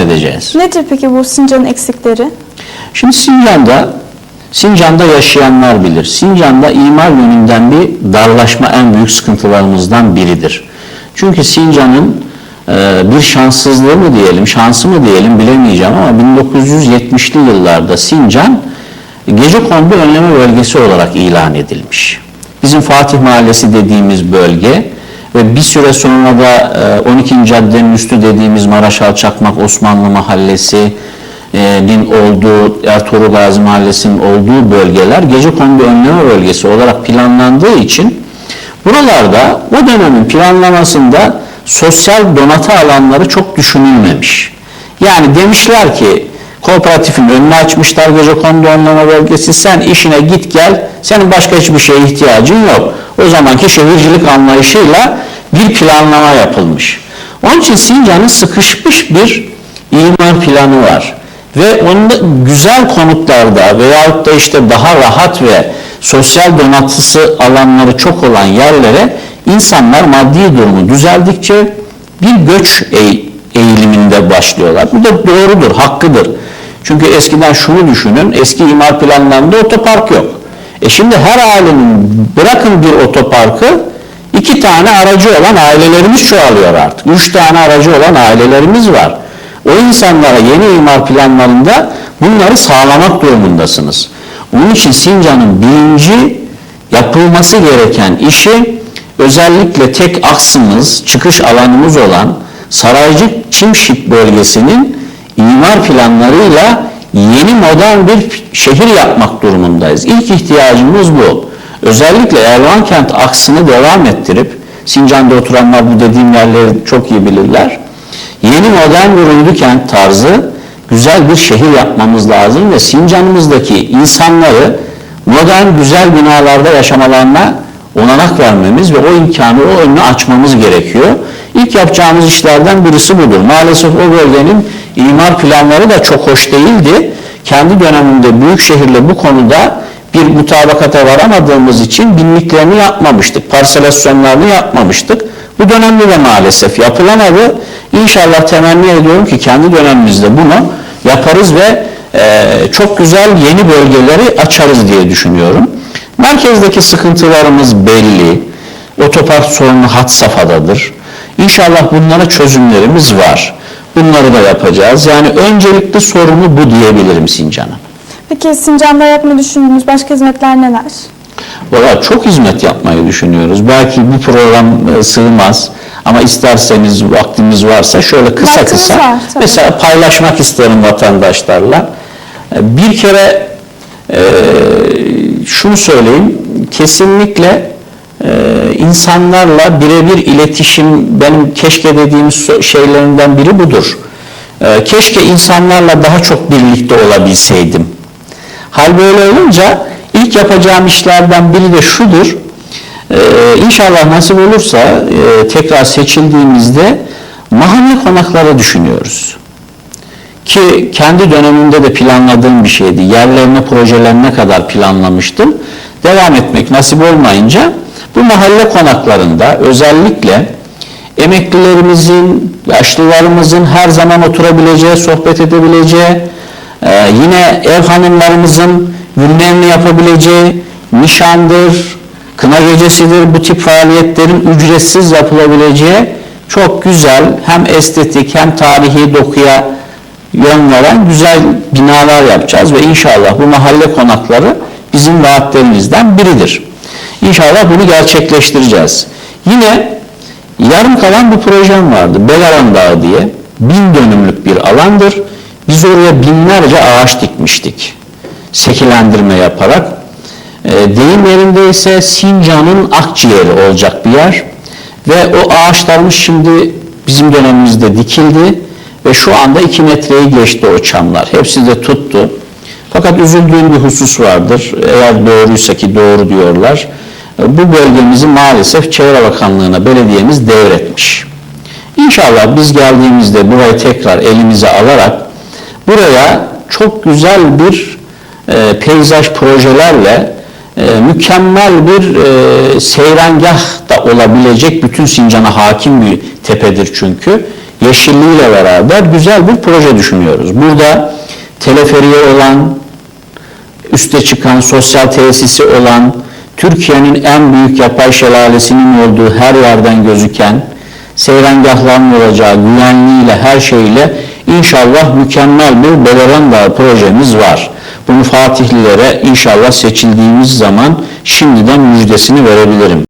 edeceğiz. Nedir peki bu Sincan'ın eksikleri? Şimdi Sincan'da Sincan'da yaşayanlar bilir. Sincan'da imar yönünden bir darlaşma en büyük sıkıntılarımızdan biridir. Çünkü Sincan'ın e, bir şanssızlığı mı diyelim, şansı mı diyelim bilemeyeceğim ama 1970'li yıllarda Sincan gece kondu önleme bölgesi olarak ilan edilmiş. Bizim Fatih Mahallesi dediğimiz bölge ve bir süre sonra da e, 12. caddenin üstü dediğimiz Maraşal Çakmak Osmanlı Mahallesi, nin olduğu Ertuğrul Gazi Mahallesi'nin olduğu bölgeler gece kondu önleme bölgesi olarak planlandığı için buralarda o dönemin planlamasında sosyal donatı alanları çok düşünülmemiş. Yani demişler ki kooperatifin önünü açmışlar gece kondu önleme bölgesi sen işine git gel senin başka hiçbir şeye ihtiyacın yok. O zamanki şehircilik anlayışıyla bir planlama yapılmış. Onun için Sincan'ın sıkışmış bir imar planı var ve onda güzel konutlarda veyahut da işte daha rahat ve sosyal donatısı alanları çok olan yerlere insanlar maddi durumu düzeldikçe bir göç eğ- eğiliminde başlıyorlar. Bu da doğrudur, hakkıdır. Çünkü eskiden şunu düşünün, eski imar planlarında otopark yok. E şimdi her ailenin bırakın bir otoparkı iki tane aracı olan ailelerimiz çoğalıyor artık. Üç tane aracı olan ailelerimiz var. O insanlara yeni imar planlarında bunları sağlamak durumundasınız. Onun için Sincan'ın birinci yapılması gereken işi özellikle tek aksımız, çıkış alanımız olan Saraycık Çimşit bölgesinin imar planlarıyla yeni modern bir şehir yapmak durumundayız. İlk ihtiyacımız bu. Özellikle Erdoğan kent aksını devam ettirip Sincan'da oturanlar bu dediğim yerleri çok iyi bilirler. Yeni modern bir ünlü kent tarzı güzel bir şehir yapmamız lazım ve Sincan'ımızdaki insanları modern güzel binalarda yaşamalarına onanak vermemiz ve o imkanı, o önünü açmamız gerekiyor. İlk yapacağımız işlerden birisi budur. Maalesef o bölgenin imar planları da çok hoş değildi. Kendi döneminde büyük şehirle bu konuda bir mutabakata varamadığımız için binliklerini yapmamıştık, parselasyonlarını yapmamıştık. Bu dönemde de maalesef yapılamadı. İnşallah temenni ediyorum ki kendi dönemimizde bunu yaparız ve e, çok güzel yeni bölgeleri açarız diye düşünüyorum. Merkezdeki sıkıntılarımız belli. Otopark sorunu had safhadadır. İnşallah bunlara çözümlerimiz var. Bunları da yapacağız. Yani öncelikli sorunu bu diyebilirim Sincan'a. Peki Sincan'da yapmayı düşündüğünüz başka hizmetler neler? Valla çok hizmet yapmayı düşünüyoruz. Belki bu program e, sığmaz ama isterseniz vaktimiz varsa şöyle kısa Vaktimiz kısa var, tabii. mesela paylaşmak isterim vatandaşlarla. E, Bir kere e, şunu söyleyeyim kesinlikle e, insanlarla birebir iletişim benim keşke dediğim so- şeylerinden biri budur. E, keşke insanlarla daha çok birlikte olabilseydim. Hal böyle olunca ilk yapacağım işlerden biri de şudur. Ee, inşallah nasip olursa e, tekrar seçildiğimizde mahalle konakları düşünüyoruz. Ki kendi dönemimde de planladığım bir şeydi. Yerlerine, projelerine kadar planlamıştım. Devam etmek nasip olmayınca bu mahalle konaklarında özellikle emeklilerimizin, yaşlılarımızın her zaman oturabileceği, sohbet edebileceği, ee, yine ev hanımlarımızın günlerini yapabileceği nişandır, kına gecesidir bu tip faaliyetlerin ücretsiz yapılabileceği çok güzel hem estetik hem tarihi dokuya yön veren güzel binalar yapacağız ve inşallah bu mahalle konakları bizim vaatlerimizden biridir. İnşallah bunu gerçekleştireceğiz. Yine yarım kalan bir projem vardı. Belaran Dağı diye bin dönümlük bir alandır. Biz oraya binlerce ağaç dikmiştik. Sekilendirme yaparak. E, deyim yerinde ise Sincan'ın akciğeri olacak bir yer. Ve o ağaçlarımız şimdi bizim dönemimizde dikildi. Ve şu anda 2 metreyi geçti o çamlar. Hepsi de tuttu. Fakat üzüldüğüm bir husus vardır. Eğer doğruysa ki doğru diyorlar. Bu bölgemizi maalesef Çevre Bakanlığı'na belediyemiz devretmiş. İnşallah biz geldiğimizde burayı tekrar elimize alarak buraya çok güzel bir e, peyzaj projelerle e, mükemmel bir e, seyrengah da olabilecek bütün Sincan'a hakim bir tepedir çünkü. yeşilliğiyle beraber güzel bir proje düşünüyoruz. Burada teleferiye olan, üste çıkan, sosyal tesisi olan, Türkiye'nin en büyük yapay şelalesinin olduğu her yerden gözüken, seyrengahların olacağı güvenliğiyle, her şeyle inşallah mükemmel bir Beleran Dağı projemiz var. Bunu Fatihlilere inşallah seçildiğimiz zaman şimdiden müjdesini verebilirim.